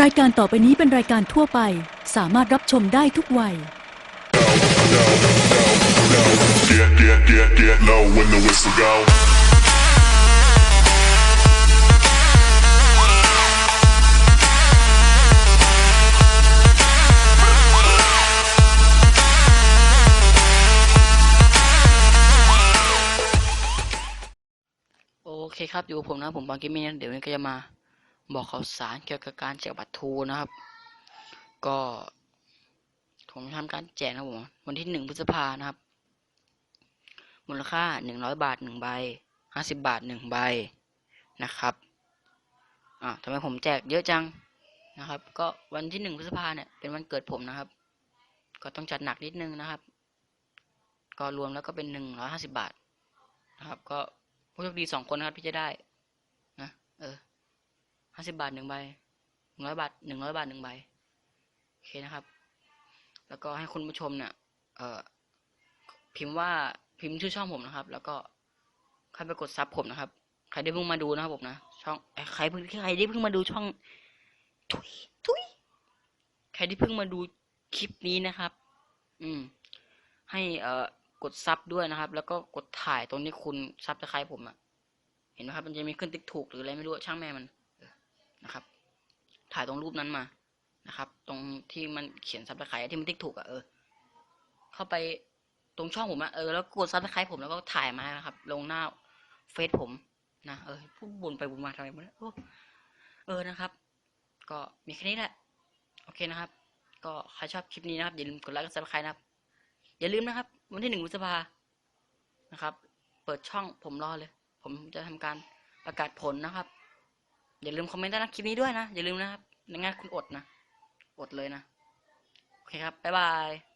รายการต่อไปนี้เป็นรายการทั่วไป สามารถรับชมได้ทุกวัย Get, get, get, get low when the whistle go. เคครับอยู่กับผมนะผมบางกิมมี่นะเดี๋ยวนี้ก็จะมา บอกข่าวสารเกี่ยวกับการแจกบัตรทูนะครับ ก็ผมทำการแจกนะผมวันที่หนึ่งพฤษภานะครับ มูลค่าหนึ่งร้อยบาทหนึ่งใบห้าสิบบาทหนึ่งใบนะครับอ่าทำไมผมแจกเยอะจังนะครับ ก็วันที่หนึ่งพฤษภาเนี่ยเป็นวันเกิดผมนะครับ ก็ต้องจัดหนักนิดนึงนะครับ ก็รวมแล้วก็เป็นหนึ่งร้อยห้าสิบบาทนะครับ ก็ ผู้โชคดีสองคนนะครับที่จะได้นะเออห้าสิบบาทหนึ่งใบหนึ่งร้อยบาทหนึ่งร้อยบาทหนึ่งใบโอเคนะครับ แล้วก็ให้คุณผู้ชมเนี่ยเออพิมพ์ว่าพิมพ์ชื่อช่องผมนะครับ แล้วก็ใครไปกดซับผมนะครับใครได้เพิ่งมาดูนะครับผมนะช่องใครเพิ่งใครได้เพิ่งมาดูช่องทุยทุยใครที่เพิ่งมาดูคลิปนี้นะครับ อืม ให้เอ่อ กดซับด้วยนะครับ แล้วก็กดถ่ายตรงที่คุณซับจะใครผมอะเห็นไหมครับ มันจะมีขึ้นติ๊กถูกหรืออะไรไม่รู้ช่างแม่มันนะครับ ถ่ายตรงรูปนั้นมานะครับ ตรงที่มันเขียนซับสไครต์ที่มันติ๊กถูกอะเออ เข้าไปตรงช่องผมอะเออแล้วกดซับสไครต์ผมแล้วก็ถ่ายมานะครับ ลงหน้าเฟซผมนะเออพูดบนไปบนมาทำไมมันเออนะครับ ก็มีแค่นี้แหละโอเคนะครับ ก็ใครชอบคลิปนี้นะครับอย่าลืมกดไลค์กดซับสไครต์นะครับ อย่าลืมนะครับ วันที่หนึ่งพฤษภานะครับ เปิดช่องผมรอเลย ผมจะทำการประกาศผลนะครับ อย่าลืมคอมเมนต์ใต้คลิปนี้ด้วยนะ อย่าลืมนะครับในงานคุณอดนะ อดเลยนะ โอเคครับ บ๊ายบาย